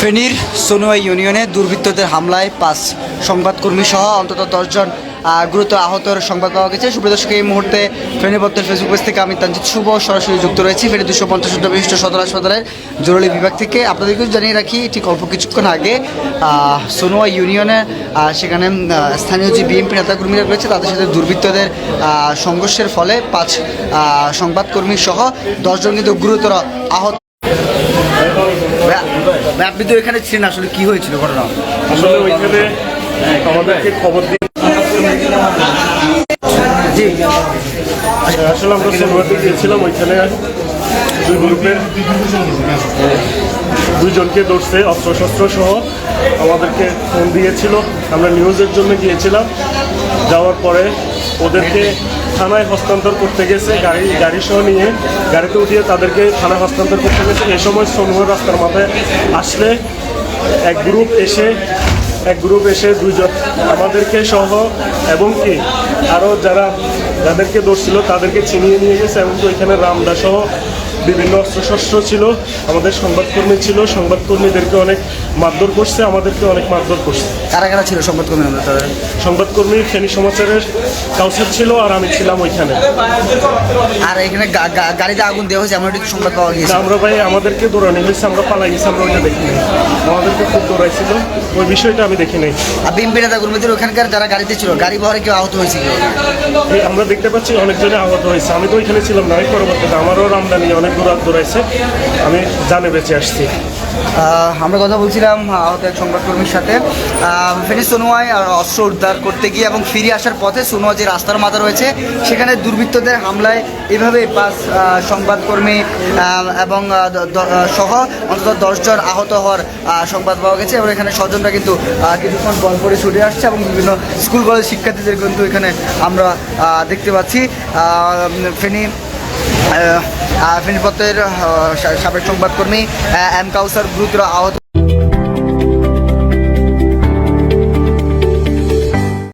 ফেনীর সোনুয়া ইউনিয়নে দুর্বৃত্তদের হামলায় পাঁচ সংবাদকর্মী সহ অন্তত দশজন গুরুতর আহতর সংবাদ পাওয়া গেছে। সুপ্রদর্শক এই মুহূর্তে ফেনী বত্তর ফেসবুক পেজ থেকে আমি তানজিৎ শুভ সরাসরি যুক্ত রয়েছি ফেনী দুশো পঞ্চাশ বিশিষ্ট সদর হাসপাতালের জরুরি বিভাগ থেকে। আপনাদেরকেও জানিয়ে রাখি, ঠিক অল্প কিছুক্ষণ আগে সোনুয়া ইউনিয়নে সেখানে স্থানীয় যে বিএনপি নেতাকর্মীরা রয়েছে, তাদের সাথে দুর্বৃত্তদের সংঘর্ষের ফলে পাঁচ সংবাদকর্মী সহ দশজন কিন্তু গুরুতর আহত আপনি তো এখানে ছিলেন আসলে কি হয়েছিল ঘটনা? আসলে ওইখানে আমাদেরকে খবর দিয়ে জি। আসলে আমরা সোমবারতে গিয়েছিলাম ওইখানে। দুই গ্রুপের দুইজনকে ধরছে অস্ত্রশস্ত্র সহ আমাদেরকে ফোন দিয়েছিল। আমরা নিউজের জন্য গিয়েছিলাম। যাওয়ার পরে ওদেরকে থানায় হস্তান্তর করতে গেছে, গাড়ি গাড়ি সহ নিয়ে গাড়িতে উঠিয়ে তাদেরকে থানায় হস্তান্তর করতে গেছে। এই সময় সোনমোহর রাস্তার মাথায় আসলে এক গ্রুপ এসে, এক গ্রুপ এসে দুজন আমাদেরকে সহ এবং কি আরও যারা যাদেরকে ধরছিল তাদেরকে চিনিয়ে নিয়ে গেছে এবং কি ওইখানে রামদাসহ বিভিন্ন অস্ত্রশস্ত্র ছিল আমাদের সংবাদকর্মী ছিল সংবাদকর্মীদেরকে অনেক মারধর করছে আমাদেরকে অনেক মারধর করছে। কারা কারা ছিল সংবাদকর্মী আমরা তাদের? সংবাদকর্মী ফেনী সমাচারের কাউসার ছিল আর আমি ছিলাম ওইখানে। আর এখানে গাড়িতে আগুন দেওয়া হয়েছে এমন একটু সংবাদ পাওয়া গিয়েছে? আমরা ভাই আমাদেরকে দৌড়ানি হয়েছে আমরা পালাই গেছি আমরা ওইটা দেখি আমাদেরকে খুব দৌড়াইছিল ওই বিষয়টা আমি দেখি নাই। আর বিএনপি নেতা কর্মীদের ওখানকার যারা গাড়িতে ছিল গাড়ি বহরে কেউ আহত হয়েছে কেউ এই আমরা দেখতে পাচ্ছি অনেকজনে আহত হয়েছে। আমি তো ওইখানে ছিলাম না পরবর্তীতে আমারও রামদানি অনেক দূর দৌড়াইছে। আমি জানে বেঁচে আসছি। আমরা কথা বলছিলাম আহত এক সংবাদকর্মীর সাথে। ফেনী সোনোয়ায় অস্ত্র উদ্ধার করতে গিয়ে এবং ফিরে আসার পথে সোনোয়া যে রাস্তার মাথা রয়েছে, সেখানে দুর্বৃত্তদের হামলায় এভাবে পাঁচ সংবাদকর্মী এবং সহ অন্তত দশজন আহত হওয়ার সংবাদ পাওয়া গেছে। এবং এখানে স্বজনরা কিন্তু কিছুক্ষণ পর পরে ছুটে আসছে এবং বিভিন্ন স্কুল কলেজ শিক্ষার্থীদের কিন্তু এখানে আমরা দেখতে পাচ্ছি। ফেনী ফেনীপত্রের সাবেক সংবাদকর্মী এম কাউসার গুরুতর আহত